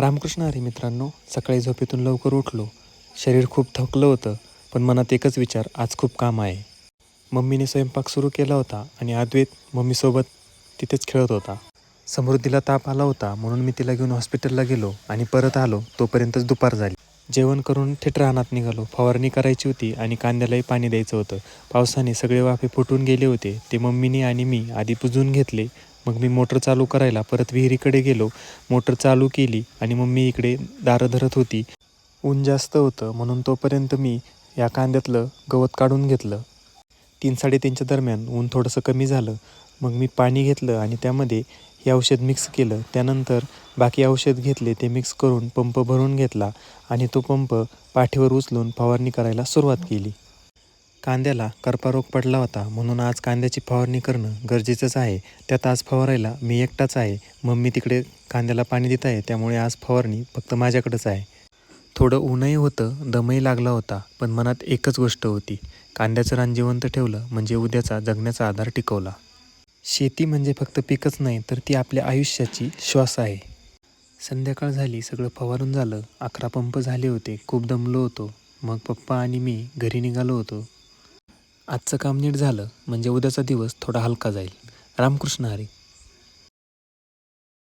रामकृष्ण हरी मित्रांनो सकाळी झोपेतून लवकर उठलो. शरीर खूप थकलं होतं पण मनात एकच विचार आज खूप काम आहे. मम्मीने स्वयंपाक सुरू केला होता आणि अद्वैत मम्मीसोबत तिथेच खेळत होता. समृद्धीला ताप आला होता म्हणून मी तिला घेऊन हॉस्पिटलला गेलो आणि परत आलो तोपर्यंतच दुपार झाली. जेवण करून थेट रानात निघालो. फवारणी करायची होती आणि कांद्यालाही पाणी द्यायचं होतं. पावसाने सगळे वाफे फुटून गेले होते. ते मम्मीने आणि मी आधी पुजून घेतले. मग मी मोटर चालू करायला परत विहिरीकडे गेलो. मोटर चालू केली आणि मम्मी इकडे दारं धरत होती. ऊन जास्त होतं म्हणून तोपर्यंत मी या कांद्यातलं गवत काढून घेतलं. तीन साडेतीनच्या दरम्यान ऊन थोडंसं कमी झालं. मग मी पाणी घेतलं आणि त्यामध्ये हे औषध मिक्स केलं. त्यानंतर बाकी औषध घेतले ते मिक्स करून पंप भरून घेतला आणि तो पंप पाठीवर उचलून फवारणी करायला सुरुवात केली. कांद्याला करपारोग पडला होता म्हणून आज कांद्याची फवारणी करणं गरजेचंच आहे. त्यात आज फवारायला मी एकटाच आहे. मम्मी तिकडे कांद्याला पाणी देत आहे. त्यामुळे आज फवारणी फक्त माझ्याकडंच आहे. थोडं ऊनही होतं दमही लागला होता पण मनात एकच गोष्ट होती. कांद्याचं रान जिवंत ठेवलं म्हणजे उद्याचा जगण्याचा आधार टिकवला. शेती म्हणजे फक्त पिकच नाही तर ती आपल्या आयुष्याची श्वास आहे. संध्याकाळ झाली सगळं फवारून झालं. अकरा पंप झाले होते. खूप दमलो होतो. मग पप्पा आणि मी घरी निघालो होतो. आजचं काम नीट झालं म्हणजे उद्याचा दिवस थोडा हलका जाईल. रामकृष्ण हरी.